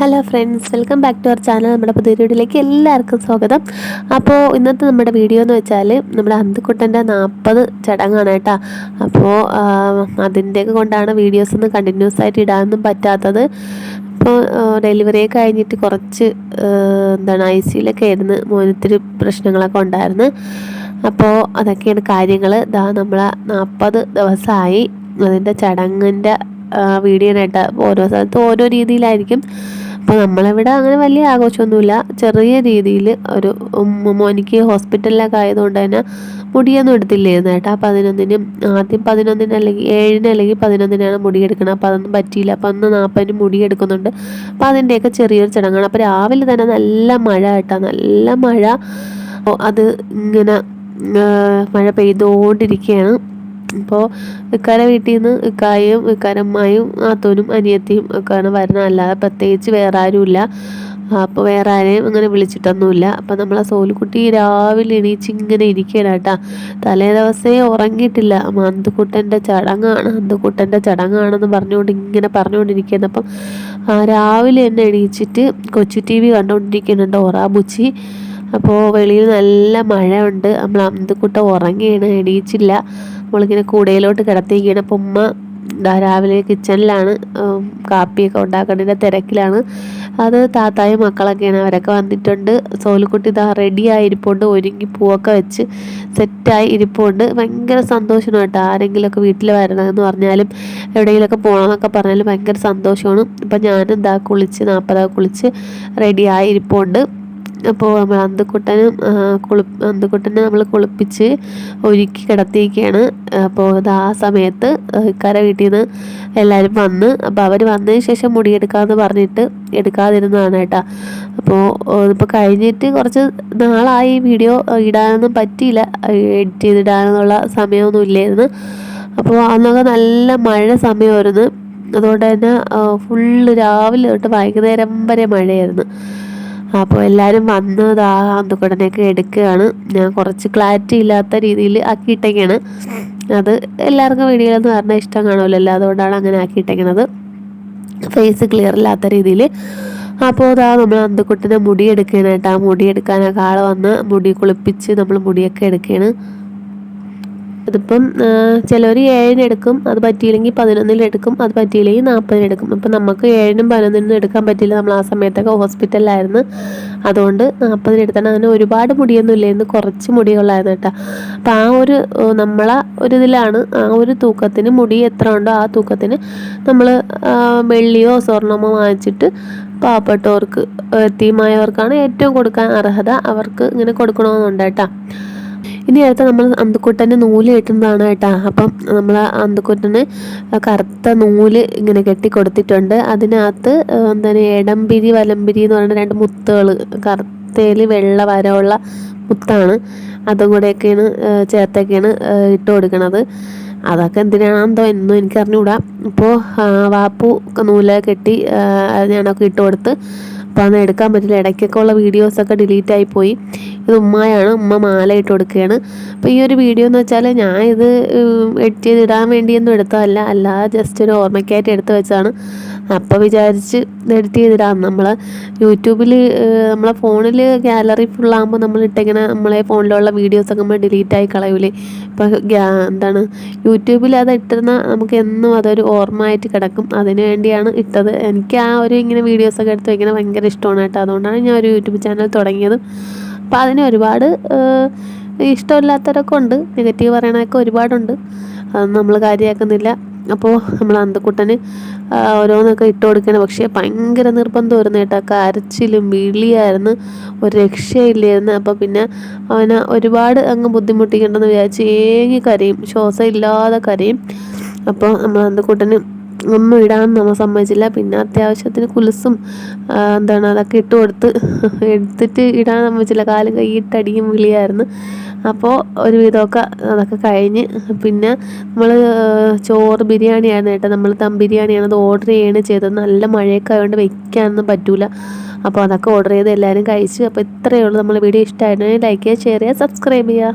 Hello friends welcome back to our channel. നമ്മുടെ പുതിയ വീഡിയോയിലേക്ക് എല്ലാവർക്കും സ്വാഗതം. അപ്പോൾ ഇന്നത്തെ നമ്മുടെ വീഡിയോ എന്ന് വെച്ചാൽ നമ്മുടെ അന്തുക്കുട്ടന്റെ നാൽപ്പത് ചടങ്ങാണ് കേട്ടോ. അപ്പോൾ അതിന്റെയൊക്കെ കൊണ്ടാണ് വീഡിയോസ് ഒന്നും കണ്ടിന്യൂസ് ആയിട്ട് ഇടാനൊന്നും പറ്റാത്തത്. ഇപ്പോൾ ഡെലിവറി കഴിഞ്ഞിട്ട് കുറച്ച് എന്താണ് ഐ സിയിലൊക്കെ ആയിരുന്നു മോനത്തിരി പ്രശ്നങ്ങളൊക്കെ ഉണ്ടായിരുന്നു. അപ്പോൾ അതൊക്കെയാണ് കാര്യങ്ങൾ ഇതാ നമ്മൾ നാൽപ്പത് ദിവസമായി അതിന്റെ ചടങ്ങിന്റെ വീഡിയോ ആയിട്ട് ഓരോ സ്ഥലത്തും ഓരോ രീതിയിലായിരിക്കും. അപ്പോൾ നമ്മളിവിടെ അങ്ങനെ വലിയ ആഘോഷമൊന്നുമില്ല. ചെറിയ രീതിയിൽ ഒരു മോനിക്ക് ഹോസ്പിറ്റലിലൊക്കെ ആയതുകൊണ്ട് തന്നെ മുടിയൊന്നും എടുത്തില്ലായിരുന്നു കേട്ടോ. പതിനൊന്നിന് ആദ്യം പതിനൊന്നിന് അല്ലെങ്കിൽ ഏഴിന് അല്ലെങ്കിൽ പതിനൊന്നിനാണ് മുടി എടുക്കണം അപ്പോൾ അതൊന്നും പറ്റിയില്ല. അപ്പോൾ അന്ന് നാൽപ്പതിന് മുടി എടുക്കുന്നുണ്ട്. അപ്പോൾ അതിന്റെയൊക്കെ ചെറിയൊരു ചടങ്ങാണ്. അപ്പോൾ രാവിലെ തന്നെ നല്ല മഴ കേട്ടോ. നല്ല മഴ. അത് ഇങ്ങനെ മഴ പെയ്തുകൊണ്ടിരിക്കുകയാണ്. അപ്പോൾ ഇക്കാരെ വീട്ടിൽ നിന്ന് ഇക്കായും ഇക്കാരമ്മയും ആത്തോനും അനിയത്തിയും ഒക്കെയാണ് വരുന്നത്. അല്ലാതെ പ്രത്യേകിച്ച് വേറെ ആരുമില്ല അപ്പോൾ വേറെ ആരെയും അങ്ങനെ വിളിച്ചിട്ടൊന്നുമില്ല. അപ്പോൾ നമ്മളെ സോലുക്കുട്ടി രാവിലെ എണീച്ച് ഇങ്ങനെ ഇരിക്കണം കേട്ടാ. തലേ ദിവസമേ ഉറങ്ങിയിട്ടില്ല. അന്തുക്കുട്ടന്റെ ചടങ്ങാണ് അന്തുക്കുട്ടന്റെ ചടങ്ങാണെന്ന് പറഞ്ഞുകൊണ്ട് ഇങ്ങനെ പറഞ്ഞുകൊണ്ടിരിക്കുന്നത് അപ്പം രാവിലെ തന്നെ എണീച്ചിട്ട് കൊച്ചു ടി വി കണ്ടുകൊണ്ടിരിക്കുന്നുണ്ട് ഒറാബുച്ചി അപ്പോൾ വെളിയിൽ നല്ല മഴയുണ്ട്. നമ്മൾ അന്തുക്കുട്ട ഉറങ്ങിയാണ് എണീച്ചില്ല. നമ്മളിങ്ങനെ കൂടയിലോട്ട് കിടത്തിയിരിക്കുകയാണ്. അപ്പം ഉമ്മ രാവിലെ കിച്ചണിലാണ് കാപ്പിയൊക്കെ ഉണ്ടാക്കേണ്ടതിന്റെ തിരക്കിലാണ്. അത് താത്തായ മക്കളൊക്കെയാണ്. അവരൊക്കെ വന്നിട്ടുണ്ട്. സോലുക്കുട്ടി ഇതാ റെഡിയായി ഇരിപ്പുണ്ട്. ഒരുങ്ങി പൂവൊക്കെ വെച്ച് സെറ്റായി ഇരിപ്പുണ്ട്. ഭയങ്കര സന്തോഷമാണ് കേട്ടോ. ആരെങ്കിലുമൊക്കെ വീട്ടിൽ വരണമെന്ന് പറഞ്ഞാലും എവിടെയെങ്കിലുമൊക്കെ പോകണമെന്നൊക്കെ പറഞ്ഞാലും ഭയങ്കര സന്തോഷമാണ്. ഇപ്പം ഞാനും കുളിച്ച് നാൽപ്പതാ കുളിച്ച് റെഡിയായി ഇരിപ്പുണ്ട്. അപ്പോൾ നമ്മൾ അന്തുക്കുട്ടനും കുളി അന്തുക്കുട്ടനെ നമ്മൾ കുളിപ്പിച്ച് ഒരുക്കി കിടത്തിയിരിക്കുകയാണ് അപ്പോൾ അത് ആ സമയത്ത് കര വീട്ടിൽ നിന്ന് എല്ലാവരും വന്ന് അപ്പോൾ അവർ വന്നതിന് ശേഷം മുടിയെടുക്കാമെന്ന് പറഞ്ഞിട്ട് എടുക്കാതിരുന്നതാണ് കേട്ടോ. അപ്പോൾ ഇപ്പോൾ കഴിഞ്ഞിട്ട് കുറച്ച് നാളായി വീഡിയോ ഇടാനൊന്നും പറ്റിയില്ല എഡിറ്റ് ചെയ്തിടാനുള്ള സമയമൊന്നും ഇല്ലായിരുന്നു. അപ്പോൾ അന്നൊക്കെ നല്ല മഴ സമയമായിരുന്നു. അതുകൊണ്ട് തന്നെ ഫുള്ള് രാവിലെ തൊട്ട് വൈകുന്നേരം വരെ മഴയായിരുന്നു. അപ്പോൾ എല്ലാവരും വന്ന് ആ അന്തുക്കടനെയൊക്കെ എടുക്കുകയാണ്. ഞാൻ കുറച്ച് ക്ലാരിറ്റി ഇല്ലാത്ത രീതിയിൽ ആക്കിയിട്ടേക്കാണ്. അത് എല്ലാവർക്കും വീഡിയോയിലെന്ന് പറഞ്ഞാൽ ഇഷ്ടം കാണുമല്ലോ അതുകൊണ്ടാണ് അങ്ങനെ ആക്കിയിട്ടേക്കണത്. ഫേസ് ക്ലിയർ ഇല്ലാത്ത രീതിയിൽ. അപ്പോൾ അതാ നമ്മൾ അന്തുക്കുട്ടിനെ മുടി എടുക്കാനായിട്ട് ആ മുടി എടുക്കാനൊക്കെ ആൾ വന്ന് മുടി കുളിപ്പിച്ച് നമ്മൾ മുടിയൊക്കെ എടുക്കുകയാണ്. അതിപ്പം ചിലവർ ഏഴിന് എടുക്കും അത് പറ്റിയില്ലെങ്കിൽ പതിനൊന്നിൽ എടുക്കും അത് പറ്റിയില്ലെങ്കിൽ നാൽപ്പതിന് എടുക്കും. അപ്പം നമുക്ക് ഏഴിനും പതിനൊന്നിനും എടുക്കാൻ പറ്റില്ല നമ്മൾ ആ സമയത്തൊക്കെ ഹോസ്പിറ്റലിലായിരുന്നു. അതുകൊണ്ട് നാൽപ്പതിന് എടുത്താണ്. അങ്ങനെ ഒരുപാട് മുടിയൊന്നും ഇല്ലായിരുന്നു കുറച്ച് മുടികളായിരുന്നു കേട്ടോ. അപ്പം ആ ഒരു നമ്മളെ ഒരു ഇതിലാണ് ആ ഒരു തൂക്കത്തിന് മുടി എത്ര ഉണ്ടോ ആ തൂക്കത്തിന് നമ്മൾ വെള്ളിയോ സ്വർണമോ വാങ്ങിച്ചിട്ട് പാവപ്പെട്ടവർക്ക് എത്തിയുമായവർക്കാണ് ഏറ്റവും കൊടുക്കാൻ അർഹത. അവർക്ക് ഇങ്ങനെ കൊടുക്കണമെന്നുണ്ട് കേട്ടോ. ഇനി അടുത്ത നമ്മൾ അന്തക്കൂട്ടന് നൂൽ കെട്ടുന്നതാണ് കേട്ടോ. അപ്പം നമ്മൾ അന്തക്കൂട്ടന് കറുത്ത നൂൽ ഇങ്ങനെ കെട്ടി കൊടുത്തിട്ടുണ്ട് അതിനകത്ത് എന്താണ് ഇടംപിരി വലംപിരി എന്ന് പറയുന്ന രണ്ട് മുത്തുകൾ കറുത്തേൽ വെള്ള വരമുള്ള മുത്താണ്. അതും കൂടെയൊക്കെയാണ് ചേർത്തൊക്കെയാണ് ഇട്ട് കൊടുക്കണത്. അതൊക്കെ എന്തിനാണെന്തോ എന്നും എനിക്ക് ഇപ്പോൾ വാപ്പു നൂല കെട്ടി ഞാനൊക്കെ ഇട്ട് കൊടുത്ത് അപ്പോൾ അന്ന് എടുക്കാൻ പറ്റില്ല. ഇടയ്ക്കൊക്കെ ഉള്ള വീഡിയോസൊക്കെ ഡിലീറ്റ് ആയി പോയി. ഇത് ഉമ്മയാണ് ഉമ്മ മാല ഇട്ട് കൊടുക്കുകയാണ്. അപ്പോൾ ഈ ഒരു വീഡിയോ എന്ന് വെച്ചാൽ ഞാൻ ഇത് എഡിറ്റ് ചെയ്തിടാൻ വേണ്ടിയൊന്നും എടുത്തതല്ല. അല്ലാതെ ജസ്റ്റ് ഒരു ഓർമ്മയ്ക്കായിട്ട് എടുത്ത് വെച്ചാണ് അപ്പോൾ വിചാരിച്ച് എഡിറ്റ് ചെയ്തിടാം. നമ്മൾ യൂട്യൂബിൽ നമ്മളെ ഫോണിൽ ഗാലറി ഫുള്ളാകുമ്പോൾ നമ്മൾ ഇട്ടിങ്ങനെ നമ്മളെ ഫോണിലുള്ള വീഡിയോസൊക്കെ നമ്മൾ ഡിലീറ്റ് ആയി കളയൂലേ. ഇപ്പോൾ എന്താണ് യൂട്യൂബിൽ അത് ഇട്ടിരുന്ന നമുക്ക് എന്നും അതൊരു ഓർമ്മ ആയിട്ട് കിടക്കും. അതിന് വേണ്ടിയാണ് ഇട്ടത്. എനിക്ക് ആ ഒരു ഇങ്ങനെ വീഡിയോസൊക്കെ എടുത്ത് വയ്ക്കുന്നത് ഭയങ്കര ഇഷ്ടമാണ് കേട്ടോ. അതുകൊണ്ടാണ് ഞാൻ ഒരു യൂട്യൂബ് ചാനൽ തുടങ്ങിയത്. അപ്പോൾ അതിന് ഒരുപാട് ഇഷ്ടമില്ലാത്തവരൊക്കെ ഉണ്ട്. നെഗറ്റീവ് പറയണതൊക്കെ ഒരുപാടുണ്ട്. അതൊന്നും നമ്മൾ കാര്യമാക്കുന്നില്ല. അപ്പോൾ നമ്മൾ അന്തക്കുട്ടന് ഓരോന്നൊക്കെ ഇട്ട് കൊടുക്കണം പക്ഷേ ഭയങ്കര നിർബന്ധമായിരുന്നു കേട്ടോ. കരച്ചിലും വിളിയായിരുന്നു. ഒരു രക്ഷയില്ലായിരുന്നു. അപ്പോൾ പിന്നെ അവനെ ഒരുപാട് അങ്ങ് ബുദ്ധിമുട്ടിക്കേണ്ടെന്ന് വിചാരിച്ച് ഏങ്ങി കരയും. ശ്വാസം ഇല്ലാതെ കരയും. അപ്പോൾ നമ്മൾ അന്തക്കുട്ടന് ഒന്നും ഇടാൻ നമ്മൾ സമ്മതിച്ചില്ല. പിന്നെ അത്യാവശ്യത്തിന് കുലുസും എന്താണ് അതൊക്കെ ഇട്ട് കൊടുത്ത് എടുത്തിട്ട് ഇടാൻ സമ്മതിച്ചില്ല. കാലും കൈയിട്ടടിയും വിളിയായിരുന്നു. അപ്പോൾ ഒരു വിധമൊക്കെ അതൊക്കെ കഴിഞ്ഞ് പിന്നെ നമ്മൾ ചോറ് ബിരിയാണി ആയിരുന്നു കേട്ടോ. നമ്മൾ ദം ബിരിയാണിയാണ് അത് ഓർഡർ ചെയ്യണേ ചെയ്തത്. നല്ല മഴയൊക്കെ ആയതുകൊണ്ട് വെക്കാനൊന്നും പറ്റൂല. അപ്പോൾ അതൊക്കെ ഓർഡർ ചെയ്ത് എല്ലാവരും കഴിച്ചു. അപ്പോൾ ഇത്രയേ ഉള്ളൂ. നമ്മൾ വീഡിയോ ഇഷ്ടമായിരുന്നു. ലൈക്ക് ചെയ്യുക ഷെയർ ചെയ്യുക സബ്സ്ക്രൈബ് ചെയ്യുക.